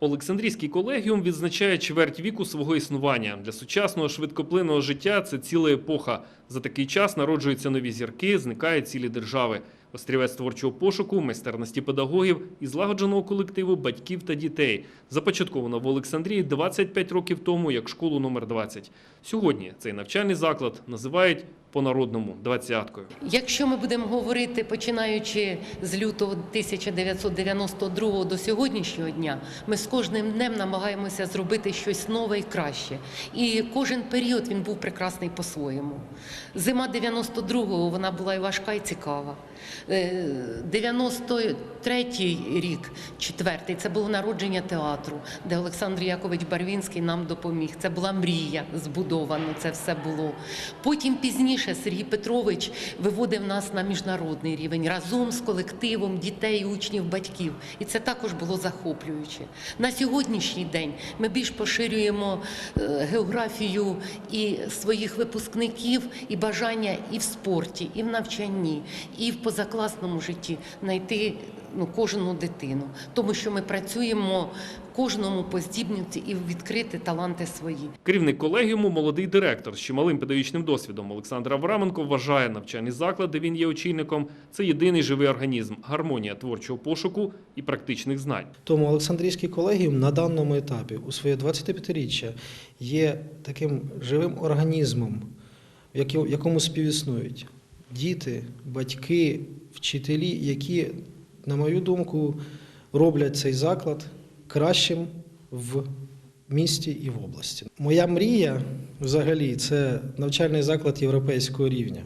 Олександрійський колегіум відзначає чверть віку свого існування. Для сучасного швидкоплинного життя це ціла епоха. За такий час народжуються нові зірки, зникають цілі держави. Острівець творчого пошуку, майстерності педагогів і злагодженого колективу батьків та дітей. Започатковано в Олександрії 25 років тому як школу номер 20. Сьогодні цей навчальний заклад називають по-народному двадцяткою. Якщо ми будемо говорити, починаючи з лютого 1992 до сьогоднішнього дня, ми з кожним днем намагаємося зробити щось нове і краще. І кожен період він був прекрасний по-своєму. Зима 92-го вона була і важка, і цікава. Е, 93-й рік, четвертий, це було народження театру, де Олександр Якович Барвінський нам допоміг. Це була мрія збудована, це все було. Потім пізніше Сергій Петрович виводив нас на міжнародний рівень разом з колективом дітей, учнів, батьків. І це також було захоплююче. На сьогоднішній день ми більш поширюємо е, географію і своїх випускників, і бажання і в спорті, і в навчанні, і в позакласному житті знайти ну, кожну дитину, тому що ми працюємо кожному по здібності і відкрити таланти свої. Керівник колегіуму, молодий директор з чималим педагогічним досвідом Олександр Авраменко вважає навчальний заклад, де він є очільником. Це єдиний живий організм, гармонія творчого пошуку і практичних знань. Тому Олександрійський колегіум на даному етапі у своє 25-річчя є таким живим організмом, в якому співіснують діти, батьки, вчителі, які, на мою думку, роблять цей заклад кращим в місті і в області. Моя мрія взагалі це навчальний заклад європейського рівня.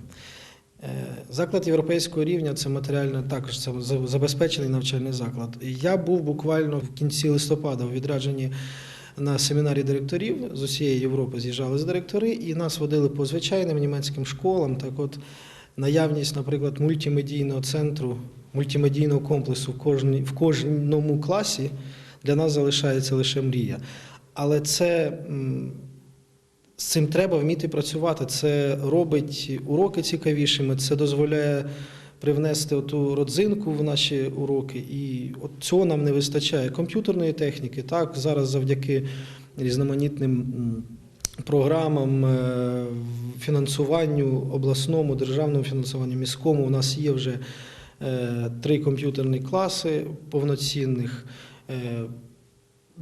Е, Заклад європейського рівня це матеріально також це забезпечений навчальний заклад. Я був буквально в кінці листопада у відрядженні на семінарі директорів з усієї Європи з'їжджали з директори, і нас водили по звичайним німецьким школам. Так от наявність, наприклад, мультимедійного центру, мультимедійного комплексу в, кожній, в кожному класі для нас залишається лише мрія. Але це з цим треба вміти працювати. Це робить уроки цікавішими, це дозволяє привнести оту родзинку в наші уроки. І от цього нам не вистачає. Комп'ютерної техніки, так, зараз завдяки різноманітним програмам, е, фінансуванню обласному, державному фінансуванню, міському, у нас є вже три комп'ютерні класи повноцінних. Е,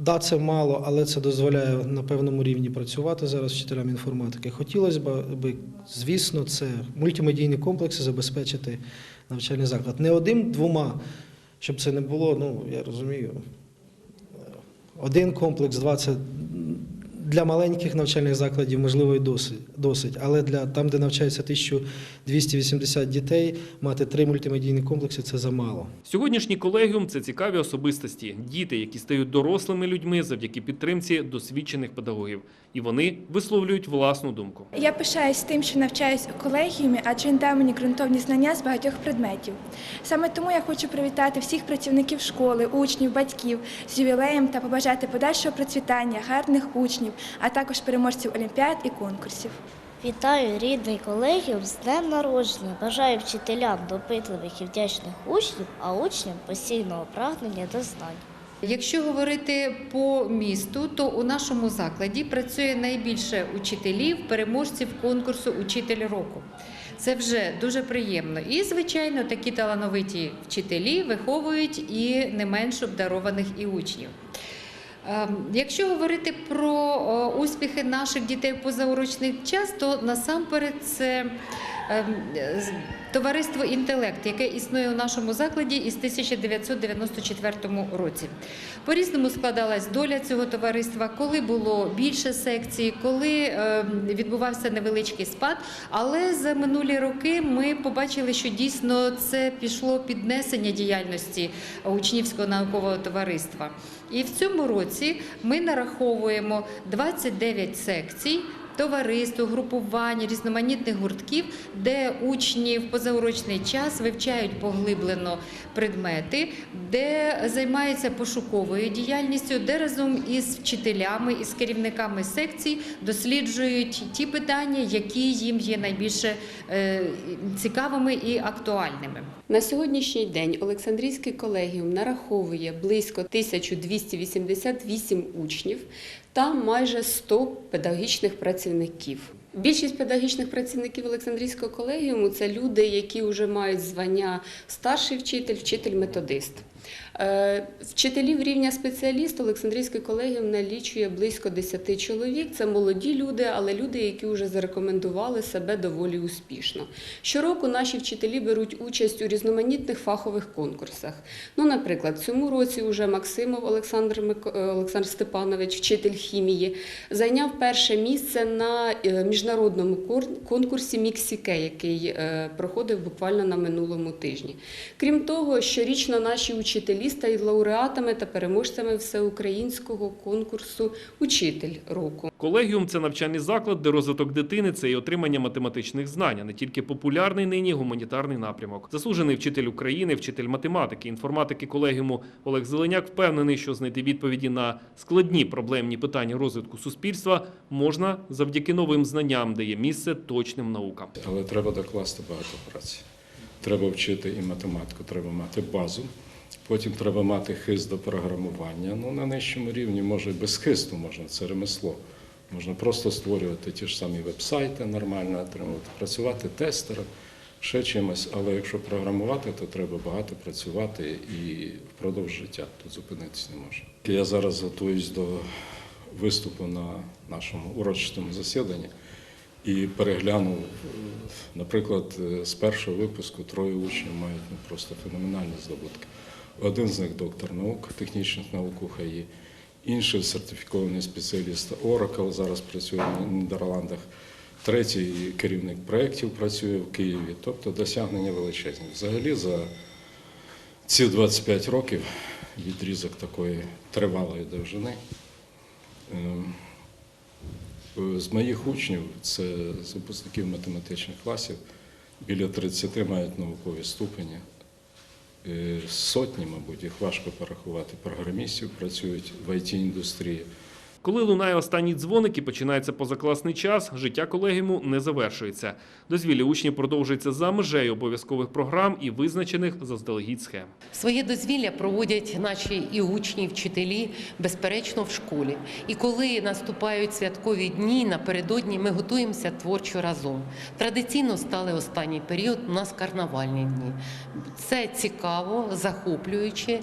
Да, це мало, але це дозволяє на певному рівні працювати зараз вчителям інформатики. Хотілося б, звісно, це мультимедійні комплекси забезпечити навчальний заклад. Не один, двома, щоб це не було, ну, я розумію, один комплекс, два це для маленьких навчальних закладів можливо і досить, досить. але для там, де навчається 1280 дітей, мати три мультимедійні комплекси це замало. Сьогоднішній колегіум це цікаві особистості, діти, які стають дорослими людьми завдяки підтримці досвідчених педагогів, і вони висловлюють власну думку. Я пишаюсь тим, що навчаюсь у колегіумі, адже він дав мені ґрунтовні знання з багатьох предметів. Саме тому я хочу привітати всіх працівників школи, учнів, батьків з ювілеєм та побажати подальшого процвітання, гарних учнів, а також переможців олімпіад і конкурсів. Вітаю рідний колегіум з днем народження. Бажаю вчителям допитливих і вдячних учнів, а учням постійного прагнення до знань. Якщо говорити по місту, то у нашому закладі працює найбільше учителів, переможців конкурсу Учитель року. Це вже дуже приємно. І, звичайно, такі талановиті вчителі виховують і не менш обдарованих і учнів. Ем, Якщо говорити про успіхи наших дітей позаурочний час, то насамперед це товариство інтелект, яке існує у нашому закладі із 1994 році. По-різному складалась доля цього товариства, коли було більше секцій, коли ем, відбувався невеличкий спад. Але за минулі роки ми побачили, що дійсно це пішло піднесення діяльності учнівського наукового товариства. І в цьому році ми нараховуємо 29 секцій. Товариств, угрупувань, різноманітних гуртків, де учні в позаурочний час вивчають поглиблено предмети, де займаються пошуковою діяльністю, де разом із вчителями із керівниками секцій досліджують ті питання, які їм є найбільше е, цікавими і актуальними. На сьогоднішній день Олександрійський колегіум нараховує близько 1288 учнів та майже 100 педагогічних працівників. Більшість педагогічних працівників Олександрійського колегіуму це люди, які вже мають звання старший вчитель, вчитель-методист. Е, Вчителів рівня спеціаліст Олександрійський колегіум налічує близько 10 чоловік. Це молоді люди, але люди, які вже зарекомендували себе доволі успішно. Щороку наші вчителі беруть участь у різноманітних фахових конкурсах. Ну, наприклад, цьому році вже Максимов Олександр, е, Олександр Степанович, вчитель хімії, зайняв перше місце на е, міжнародному конкурсі Міксіке, який е, проходив буквально на минулому тижні. Крім того, щорічно наші учителі стають лауреатами та переможцями всеукраїнського конкурсу Учитель року. Колегіум це навчальний заклад, де розвиток дитини це і отримання математичних знань, а не тільки популярний нині гуманітарний напрямок. Заслужений вчитель України, вчитель математики, інформатики колегіуму Олег Зеленяк впевнений, що знайти відповіді на складні проблемні питання розвитку суспільства можна завдяки новим знанням, де є місце точним наукам. Але треба докласти багато праці. Треба вчити і математику, треба мати базу. Потім треба мати хист до програмування. Ну, на нижчому рівні, може, без хисту можна, це ремесло. Можна просто створювати ті ж самі веб-сайти нормально отримувати, працювати тестером, ще чимось. Але якщо програмувати, то треба багато працювати і впродовж життя. Тут зупинитися не можна. Я зараз готуюсь до виступу на нашому урочистому засіданні і переглянув, наприклад, е, з першого випуску троє учнів мають ну, просто феноменальні здобутки. Один з них доктор наук, технічних наук УХАІ, інший сертифікований спеціаліст Oracle, зараз працює в Нідерландах. Третій керівник проєктів працює в Києві, тобто досягнення величезні. Взагалі за ці 25 років відрізок такої тривалої довжини. З моїх учнів, це випускників математичних класів, біля 30 мають наукові ступені. Е, Сотні, мабуть, їх важко порахувати. Програмістів працюють в IT-індустрії. Коли лунає останній дзвоник і починається позакласний час, життя колегіуму не завершується. Дозвілля учнів продовжується за межею обов'язкових програм і визначених заздалегідь схем. Своє дозвілля проводять наші і учні, і вчителі, безперечно, в школі. І коли наступають святкові дні, напередодні ми готуємося творчо разом. Традиційно стали останній період у нас карнавальні дні. Це цікаво, захоплююче.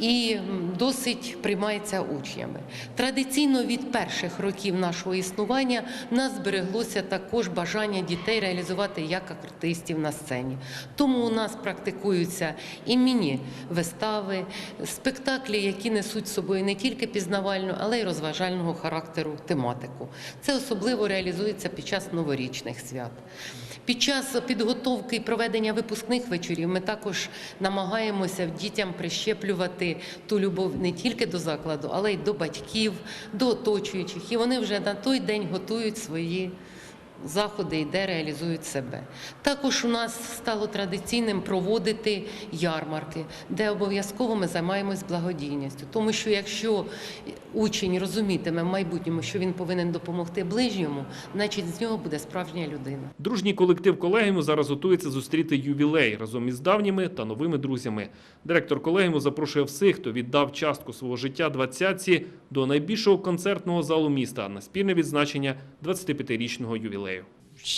І досить приймається учнями. Традиційно від перших років нашого існування в нас збереглося також бажання дітей реалізувати як артистів на сцені. Тому у нас практикуються і міні-вистави, спектаклі, які несуть з собою не тільки пізнавальну, але й розважального характеру тематику. Це особливо реалізується під час новорічних свят. Під час підготовки і проведення випускних вечорів ми також намагаємося дітям прищеплювати ту любов не тільки до закладу, але й до батьків, до оточуючих. І вони вже на той день готують свої заходи і де реалізують себе. Також у нас стало традиційним проводити ярмарки, де обов'язково ми займаємось благодійністю. Тому що якщо учень розумітиме в майбутньому, що він повинен допомогти ближньому, значить з нього буде справжня людина. Дружній колектив колегіуму зараз готується зустріти ювілей разом із давніми та новими друзями. Директор колегіуму запрошує всіх, хто віддав частку свого життя двадцятці до найбільшого концертного залу міста на спільне відзначення 25-річного ювілею.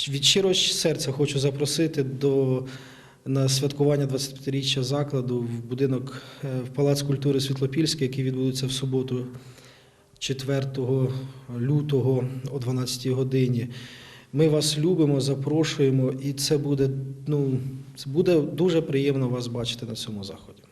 Від щирого серця хочу запросити до на святкування 25-річчя закладу в будинок е, в Палац культури Світлопільський, який відбудеться в суботу, 4 лютого о 12 годині. Ми вас любимо, запрошуємо, і це буде, ну, це буде дуже приємно вас бачити на цьому заході.